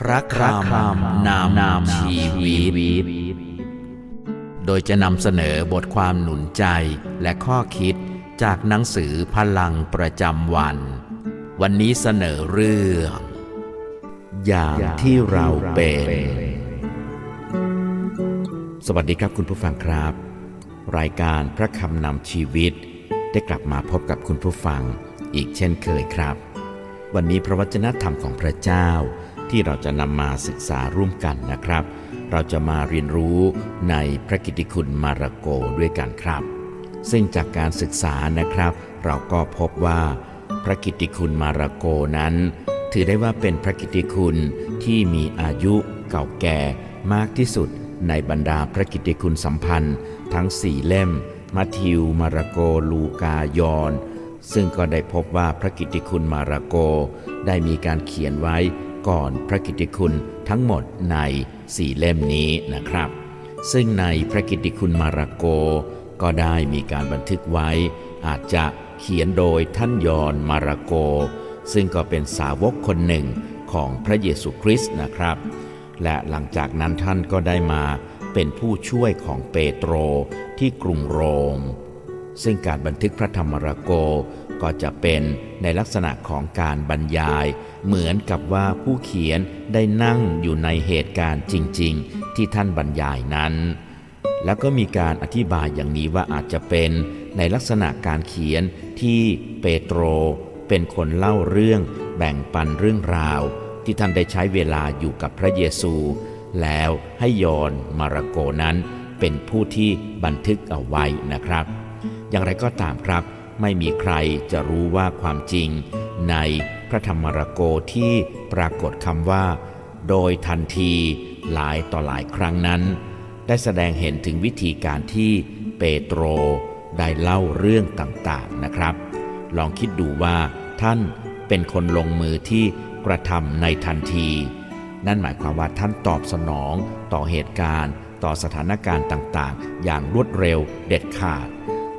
พระคำนามนามชีวิต โดยจะนำเสนอบทความหนุนใจและข้อคิดจากหนังสือพลังประจำวัน วันนี้เสนอเรื่อง อย่างที่เราเป็น สวัสดีครับคุณผู้ฟังครับ รายการพระคำนำชีวิต ได้กลับมาพบกับคุณผู้ฟังอีกเช่นเคยครับ วันนี้พระวจนะธรรมของพระเจ้า ที่เราจะนำมาศึกษาร่วมกันนะครับ เราจะมาเรียนรู้ในพระกิติคุณมาระโกด้วยกันครับ ซึ่งจากการศึกษานะครับ เราก็พบว่า พระกิติคุณมาระโกนั้น ถือได้ว่าเป็นพระกิติคุณที่มีอายุเก่าแก่มากที่สุดในบรรดาพระกิติคุณสัมพันธ์ ทั้งสี่เล่มมัทธิว มาระโก ลูกายอน ซึ่งก็ได้พบว่าพระกิตติคุณมาระโก ได้มีการเขียนไว้ ก่อนพระกิตติคุณทั้งหมดในสี่เล่มนี้นะครับ ซึ่งในพระกิตติคุณมาระโก ก็ได้มีการบันทึกไว้ อาจจะเขียนโดยท่านยอนมาระโก ซึ่งก็เป็นสาวกคนหนึ่งของพระเยซูคริสต์นะครับ และหลังจากนั้นท่านก็ได้มาเป็นผู้ช่วยของเปโตรที่กรุงโรม ซึ่งการบันทึกพระธรรมระโก ก็จะเป็นในลักษณะของการบรรยาย เหมือนกับว่าผู้เขียนได้นั่งอยู่ในเหตุการณ์จริง ๆ ที่ท่านบรรยายนั้น แล้วก็มีการอธิบายอย่างนี้ว่าอาจจะเป็นในลักษณะการเขียนที่เปโตร เป็นคนเล่าเรื่องแบ่งปันเรื่องราว ที่ท่านได้ใช้เวลาอยู่กับพระเยซู แล้วให้ยอนมาระโกนั้นเป็นผู้ที่บันทึกเอาไว้นะครับ อย่างไรก็ตามครับ ไม่มีใครจะรู้ว่าความจริง ในพระธรรมระโกที่ปรากฏคำว่า โดยทันทีหลายต่อหลายครั้งนั้น ได้แสดงเห็นถึงวิธีการที่เปโตรได้เล่าเรื่องต่างๆนะครับ ลองคิดดูว่า ท่านเป็นคนลงมือที่กระทำในทันที นั่นหมายความว่าท่านตอบสนองต่อเหตุการณ์ ต่อสถานการณ์ต่างๆ อย่างรวดเร็วเด็ดขาด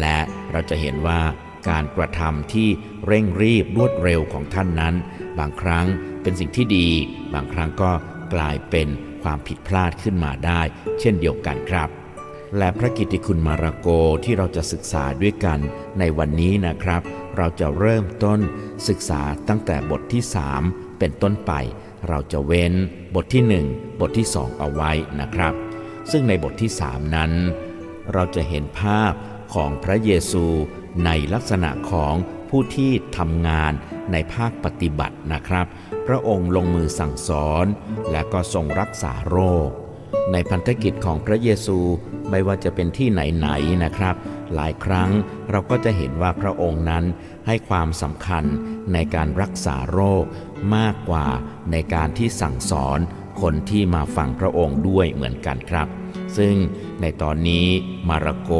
และเราจะเห็นว่าการกระทำที่เร่งรีบรวดเร็วของท่านนั้น บางครั้งเป็นสิ่งที่ดี บางครั้งก็กลายเป็นความผิดพลาดขึ้นมาได้ เช่นเดียวกันครับ และพระกิติคุณมาระโกที่เราจะศึกษาด้วยกันในวันนี้นะครับ เราจะเริ่มต้นศึกษาตั้งแต่บทที่ 3 เป็นต้นไป เราจะเว้นบทที่ 1 บทที่ 2 เอาไว้นะครับ ซึ่งในบทที่ 3 นั้น เราจะเห็นภาพ ของพระเยซูในลักษณะของผู้ที่ทำงานในภาคปฏิบัตินะครับ พระองค์ลงมือสั่งสอน และก็ทรงรักษาโรค ในพันธกิจของพระเยซูไม่ว่าจะเป็นที่ไหนๆนะครับ หลายครั้งเราก็จะเห็นว่าพระองค์นั้นให้ความสำคัญในการรักษาโรคมากกว่าในการที่สั่งสอนคนที่มาฟังพระองค์ด้วยเหมือนกันครับ ซึ่งในตอนนี้มาระโก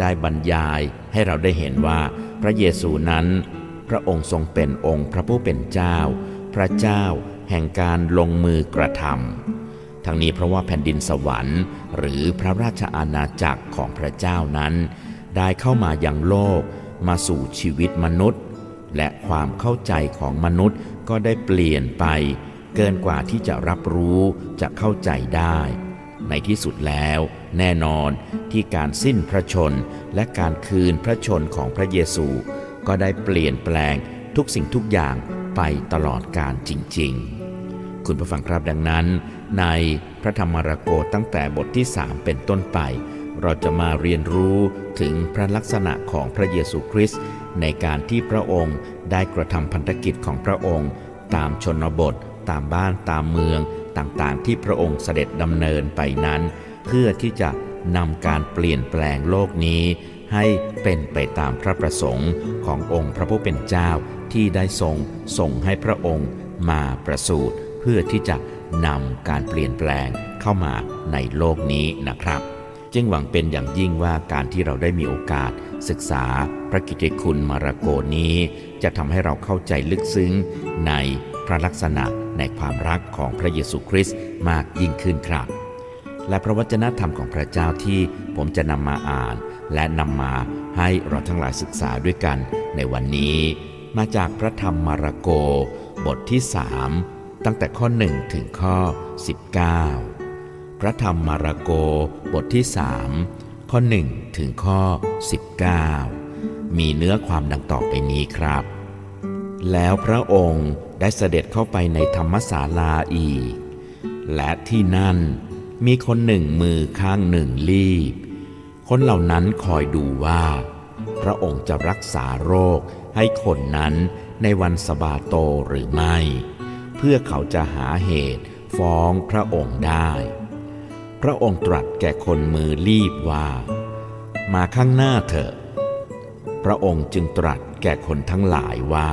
ได้บรรยายให้เราได้เห็นว่าพระเยซูนั้น พระองค์ทรงเป็นองค์พระผู้เป็นเจ้า พระเจ้าแห่งการลงมือกระทำทั้งนี้เพราะว่าแผ่นดินสวรรค์ หรือพระราชอาณาจักรของพระเจ้านั้น ได้เข้ามายังโลกมาสู่ชีวิตมนุษย์ และความเข้าใจของมนุษย์ก็ได้เปลี่ยนไป เกินกว่าที่จะรับรู้จะเข้าใจได้ ในที่สุดแล้ว แน่นอนที่การสิ้นพระชนและการคืนพระชนของพระเยซู ก็ได้เปลี่ยนแปลงทุกสิ่งทุกอย่างไปตลอดกาลจริง ๆ คุณผู้ฟังครับดังนั้น ในพระธรรมรโกตั้งแต่บทที่ 3 เป็นต้นไป เราจะมาเรียนรู้ถึงพระลักษณะของพระเยซูคริสต์ในการที่พระองค์ได้กระทำพันธกิจของพระองค์ ตามชนบท ตามบ้านตามเมือง ต่างๆ ที่พระองค์เสด็จดำเนินไปนั้น เพื่อที่จะนำการเปลี่ยนแปลงโลกนี้ ให้เป็นไปตามพระประสงค์ขององค์พระผู้เป็นเจ้าที่ได้ทรงส่งให้พระองค์มาประสูติเพื่อที่จะนำการเปลี่ยนแปลงเข้ามาในโลกนี้นะครับ จึงหวังเป็นอย่างยิ่งว่าการที่เราได้มีโอกาส ศึกษาพระกิตติคุณมาระโกนี้ จะทำให้เราเข้าใจลึกซึ้งในพระลักษณะ ในความรักของพระเยซูคริสต์มากยิ่งขึ้นครับ และพระวจนะธรรมของพระเจ้าที่ผมจะนำมาอ่าน และนำมาให้เราทั้งหลายศึกษาด้วยกัน ในวันนี้ มาจากพระธรรมมาระโก บทที่3ตั้งแต่ข้อ 1 ถึงข้อ 19 พระธรรมมาระโกบทที่3ข้อ 1 ถึงข้อ 19 มีเนื้อความดังต่อไปนี้ครับ แล้วพระองค์ได้เสด็จเข้าไปในธรรมศาลาอีก และที่นั่นมีคนหนึ่งมือข้างหนึ่งลีบ คนเหล่านั้นคอยดูว่า พระองค์จะรักษาโรคให้คนนั้นในวันสบาโตหรือไม่ เพื่อเขาจะหาเหตุฟ้องพระองค์ได้ พระองค์ตรัสแก่คนมือลีบว่า มาข้างหน้าเถอะ พระองค์จึงตรัสแก่คนทั้งหลายว่า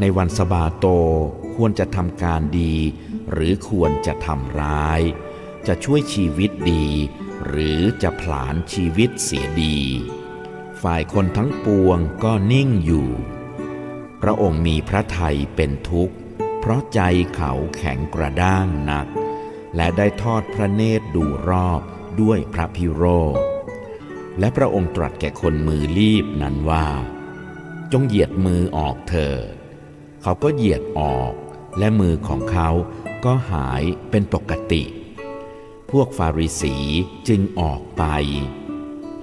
ในวันสบาโตควรจะทำการดี หรือควรจะทำร้าย จะช่วยชีวิตดี หรือจะผลาญชีวิตเสียดี ฝ่ายคนทั้งปวงก็นิ่งอยู่ พระองค์มีพระทัยเป็นทุกข์ เพราะใจเขาแข็งกระด้างหนัก และได้ทอดพระเนตรดูรอบด้วยพระพิโรธและพระองค์ตรัสแก่คนมือลีบนั้นว่า จงเหยียดมือออกเถิด เขาก็เหยียดออก และมือของเขาก็หายเป็นปกติ พวกฟาริสีจึงออกไป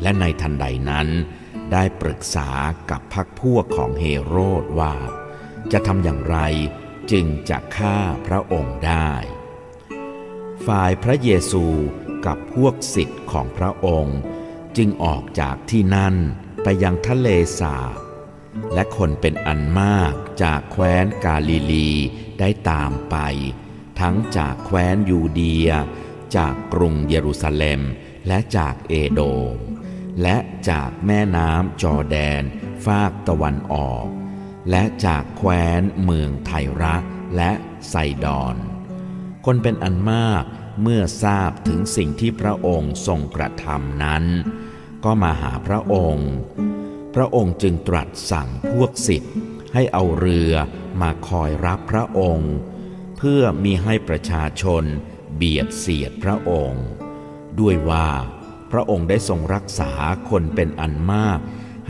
และในทันใดนั้น ได้ปรึกษากับพักพวกของเฮโรดว่า จะทำอย่างไรจึงจะฆ่าพระองค์ได้ ฝ่ายพระเยซูกับพวกสิทธิ์ของพระองค์ จึงออกจากที่นั่นไปยังทะเลสาบ และคนเป็นอันมากจากแคว้นกาลิลีได้ตามไป ทั้งจากแคว้นยูเดีย จากกรุงเยรูซาเล็ม และจากเอโดม และจากแม่น้ำจอร์แดน ฟากตะวันออก และจากแคว้นเมืองไทระและไซดอน คนเป็นอันมากเมื่อทราบถึงสิ่งที่พระองค์ทรงกระทำนั้น ก็มาหาพระองค์ พระองค์จึงตรัสสั่งพวกสิทธิ์ให้เอาเรือมาคอยรับพระองค์ เพื่อมีให้ประชาชนเบียดเสียดพระองค์ ด้วยว่าพระองค์ได้ทรงรักษาคนเป็นอันมาก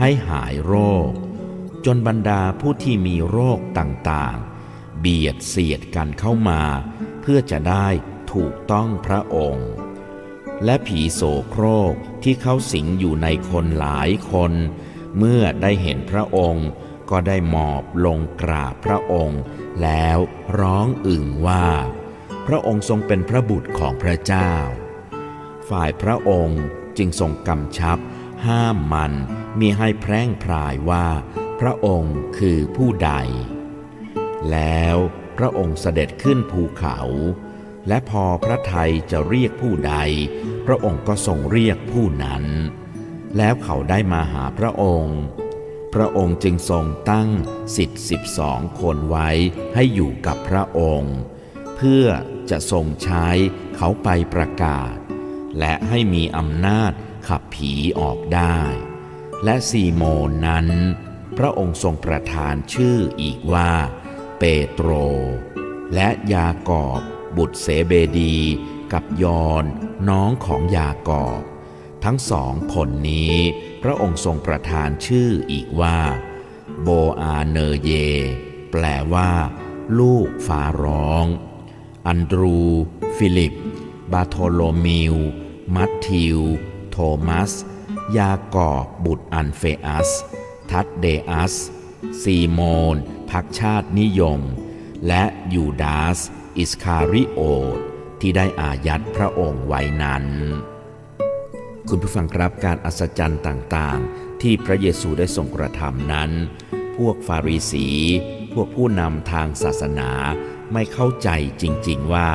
ให้หายโรค จนบรรดาผู้ที่มีโรคต่างๆ เบียดเสียดกันเข้ามา เพื่อจะได้ถูกต้องพระองค์ และผีโสโครกที่เขาสิงอยู่ในคนหลายคน เมื่อได้เห็นพระองค์ก็ได้หมอบลงกราบพระองค์ แล้วร้องอึ่งว่า พระองค์ทรงเป็นพระบุตรของพระเจ้า ฝ่ายพระองค์จึงทรงกำชับ ห้ามมันมีให้แพร่งพรายว่า พระองค์คือผู้ใด แล้วพระองค์เสด็จขึ้นภูเขา และพอพระไทยจะเรียกผู้ใด พระองค์ก็ทรงเรียกผู้นั้น แล้วเขาได้มาหาพระองค์ พระองค์จึงทรงตั้งสิทธิสิบสองคนไว้ให้อยู่กับพระองค์ เพื่อจะทรงใช้เขาไปประกาศ และให้มีอำนาจขับผีออกได้ และซีโมนนั้น พระองค์ทรงประทานชื่ออีกว่า เปโตร และยากอบบุตรเสเบดี กับยอนน้องของยากอบ ทั้งสองคนนี้ พระองค์ทรงประทานชื่ออีกว่า โบอาเนเย แปลว่า ลูกฟ้าร้อง อันดรู ฟิลิป บาโทโลมิว มัตทิว โทมัส ยากอบบุตรอันเฟอัส ทัดเดอัส ซีโมน พักชาตินิยม และยูดาส อิสคาริโอตที่ได้อายัดพระองค์ไว้นั้น คุณผู้ฟังครับการอัศจรรย์ต่างๆ ที่พระเยซูได้ทรงกระทำนั้น พวกฟาริสี พวกผู้นำทางศาสนาไม่เข้าใจจริงๆว่า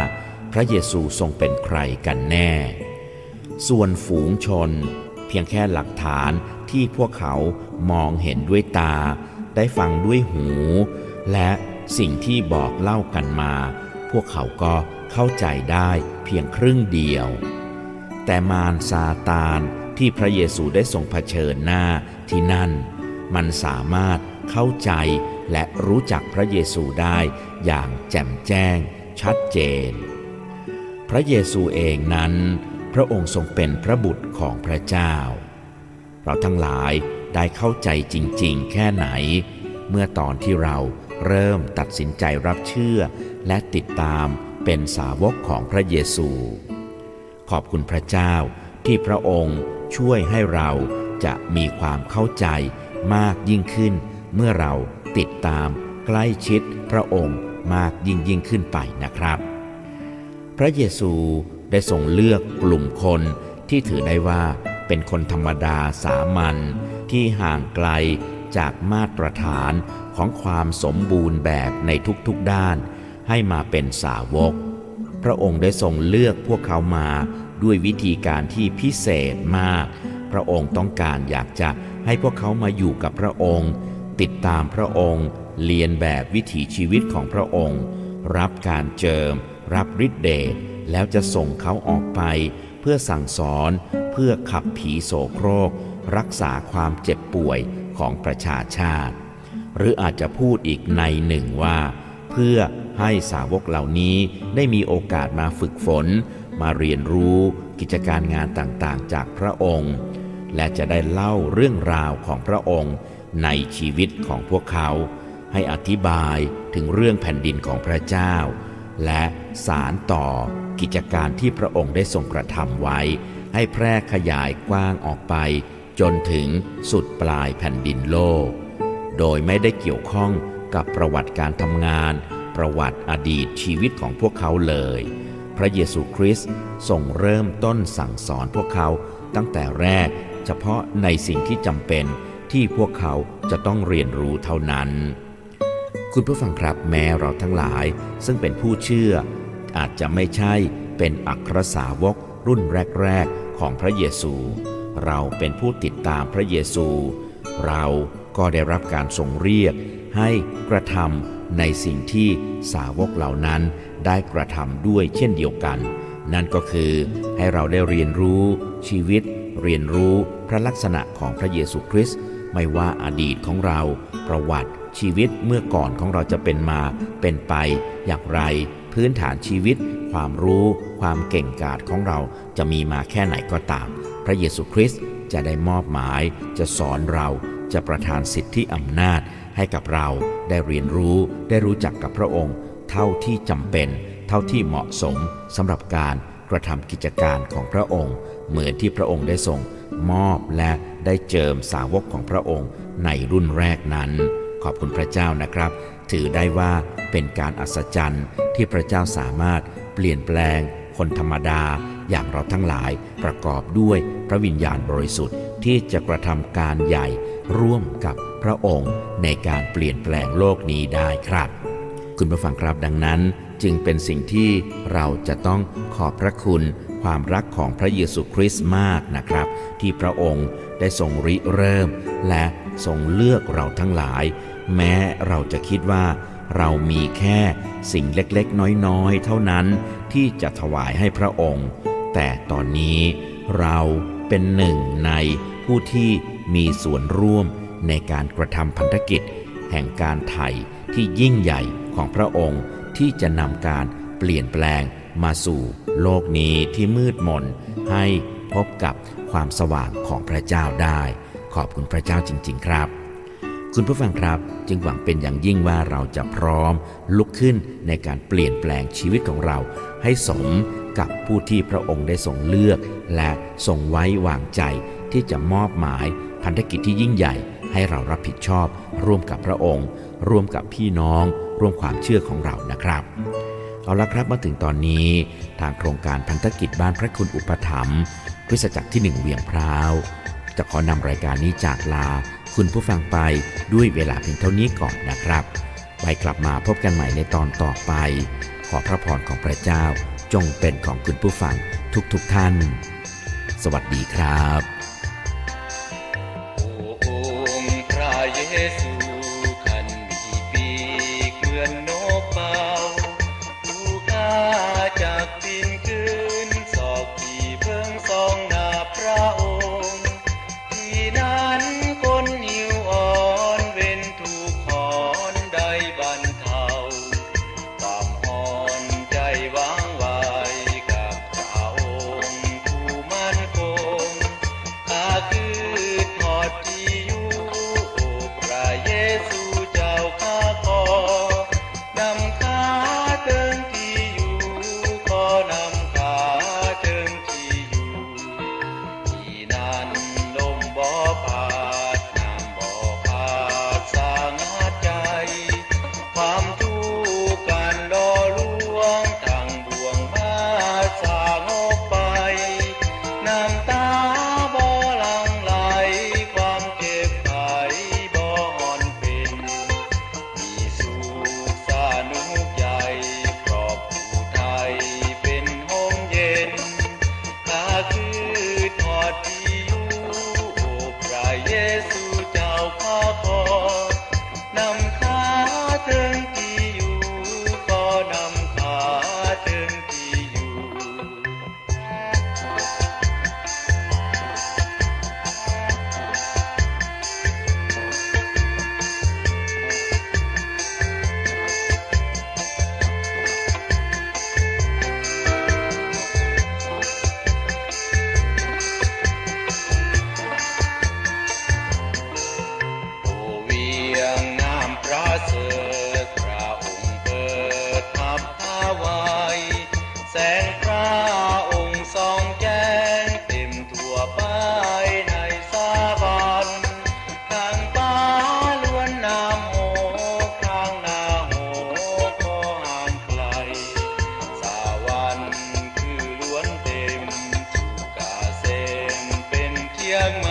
พระเยซูทรงเป็นใครกันแน่ ส่วนฝูงชน เพียงแค่หลักฐานที่พวกเขามองเห็นด้วยตา ได้ฟังด้วยหู และสิ่งที่บอกเล่ากันมา พวกเขาก็เข้าใจได้เพียงครึ่งเดียว แต่มารซาตานที่พระเยซูได้ทรงเผชิญหน้าที่นั่น มันสามารถเข้าใจและรู้จักพระเยซูได้อย่างแจ่มแจ้ง ชัดเจน พระเยซูเองนั้น พระองค์ทรงเป็นพระบุตรของพระเจ้า เราทั้งหลายได้เข้าใจจริง ๆ แค่ไหน เมื่อตอนที่เราเริ่มตัดสินใจรับเชื่อและติดตามเป็นสาวกของพระเยซู ขอบคุณพระเจ้าที่พระองค์ช่วยให้เราจะมีความเข้าใจมากยิ่งขึ้น เมื่อเราติดตามใกล้ชิดพระองค์มากยิ่งยิ่งขึ้นไปนะครับ พระเยซูได้ทรงเลือกกลุ่มคนที่ถือได้ว่าเป็นคนธรรมดาสามัญที่ห่างไกลจากมาตรฐานของความสมบูรณ์แบบในทุกๆด้าน ให้มาเป็นสาวก พระองค์ได้ทรงเลือกพวกเขามาด้วยวิธีการที่พิเศษมาก พระองค์ต้องการอยากจะให้พวกเขามาอยู่กับพระองค์ ติดตามพระองค์ เรียนแบบวิถีชีวิตของพระองค์ รับการเจิม รับฤทธิเดชแล้วจะส่งเขาออกไป เพื่อสั่งสอนเพื่อขับผีโสโครก รักษาความเจ็บป่วยของประชาชาติ หรืออาจจะพูดอีกในหนึ่งว่า เพื่อ ให้สาวกเหล่านี้ได้มีโอกาสมาฝึกฝน มาเรียนรู้กิจการงานต่างๆ จากพระองค์ และจะได้เล่าเรื่องราวของพระองค์ในชีวิตของพวกเขา ให้อธิบายถึงเรื่องแผ่นดินของพระเจ้า และสารต่อกิจการที่พระองค์ได้ทรงกระทำไว้ ให้แพร่ขยายกว้างออกไป จนถึงสุดปลายแผ่นดินโลก โดยไม่ได้เกี่ยวข้องกับประวัติการทำงาน ประวัติอดีตชีวิตของพวกเขาเลย พระเยซูคริสต์ทรงเริ่มต้นสั่งสอนพวกเขาตั้งแต่แรกเฉพาะในสิ่งที่จำเป็นที่พวกเขาจะต้องเรียนรู้เท่านั้น คุณผู้ฟังครับแม้เราทั้งหลายซึ่งเป็นผู้เชื่อ อาจจะไม่ใช่เป็นอัครสาวกรุ่นแรก ๆ ของพระเยซู เราเป็นผู้ติดตามพระเยซู เราก็ได้รับการทรงเรียก ให้กระทำในสิ่งที่สาวกเหล่านั้นได้กระทำด้วยเช่นเดียวกัน นั่นก็คือให้เราได้เรียนรู้ชีวิต เรียนรู้พระลักษณะของพระเยซูคริสต์ไม่ว่าอดีตของเรา ประวัติชีวิตเมื่อก่อนของเราจะเป็นมาเป็นไปอย่างไร พื้นฐานชีวิต ความรู้ ความเก่งกาจของเราจะมีมาแค่ไหนก็ตาม พระเยซูคริสต์จะได้มอบหมายจะสอนเราจะประทานสิทธิอำนาจ ให้กับเราได้เรียนรู้ได้รู้จักกับพระองค์ เท่าที่จำเป็น เท่าที่เหมาะสมสำหรับการกระทำกิจการของพระองค์ เหมือนที่พระองค์ได้ทรงมอบและได้เจิมสาวกของพระองค์ในรุ่นแรกนั้น ขอบคุณพระเจ้านะครับ ถือได้ว่าเป็นการอัศจรรย์ที่พระเจ้าสามารถเปลี่ยนแปลง คนธรรมดา อย่างเราทั้งหลายประกอบด้วยพระวิญญาณบริสุทธิ์ที่จะกระทำการใหญ่ ร่วมกับพระองค์ในการเปลี่ยนแปลงโลกนี้ได้ครับ คุณผู้ฟังครับดังนั้น จึงเป็นสิ่งที่เราจะต้องขอบพระคุณความรักของพระเยซูคริสต์มากนะครับ ที่พระองค์ได้ทรงริเริ่ม และทรงเลือกเราทั้งหลาย แม้เราจะคิดว่า เรามีแค่สิ่งเล็กๆ น้อยๆ เท่านั้นที่จะถวายให้พระองค์ แต่ตอนนี้เราเป็นหนึ่งในผู้ที่ มีส่วนร่วมในการกระทำพันธกิจ แห่งการไถ่ที่ยิ่งใหญ่ของพระองค์ที่จะนำการเปลี่ยนแปลงมาสู่โลกนี้ที่มืดมนให้พบกับความสว่างของพระเจ้าได้ ขอบคุณพระเจ้าจริง ๆ ครับ คุณผู้ฟังครับจึงหวังเป็นอย่างยิ่งว่าเราจะพร้อมลุกขึ้นในการเปลี่ยนแปลงชีวิตของเรา ให้สมกับผู้ที่พระองค์ได้ทรงเลือก และทรงไว้วางใจที่จะมอบหมาย พันธกิจที่ยิ่งใหญ่ให้เรารับผิดชอบ ร่วมกับพระองค์ ร่วมกับพี่น้อง ร่วมความเชื่อของเรานะครับ เอาละครับมาถึงตอนนี้ ทางโครงการพันธกิจบ้านพระคุณอุปถัมภ์คริสตจักรที่หนึ่งเวียงพร้าวจะขอนำรายการนี้จากลา คุณผู้ฟังไปด้วยเวลาเพียงเท่านี้ก่อนนะครับไว้กลับมาพบกันใหม่ในตอนต่อไป ขอพระพรของพระเจ้าจงเป็นของคุณผู้ฟังทุกๆทท่าน สวัสดีครับ ร วั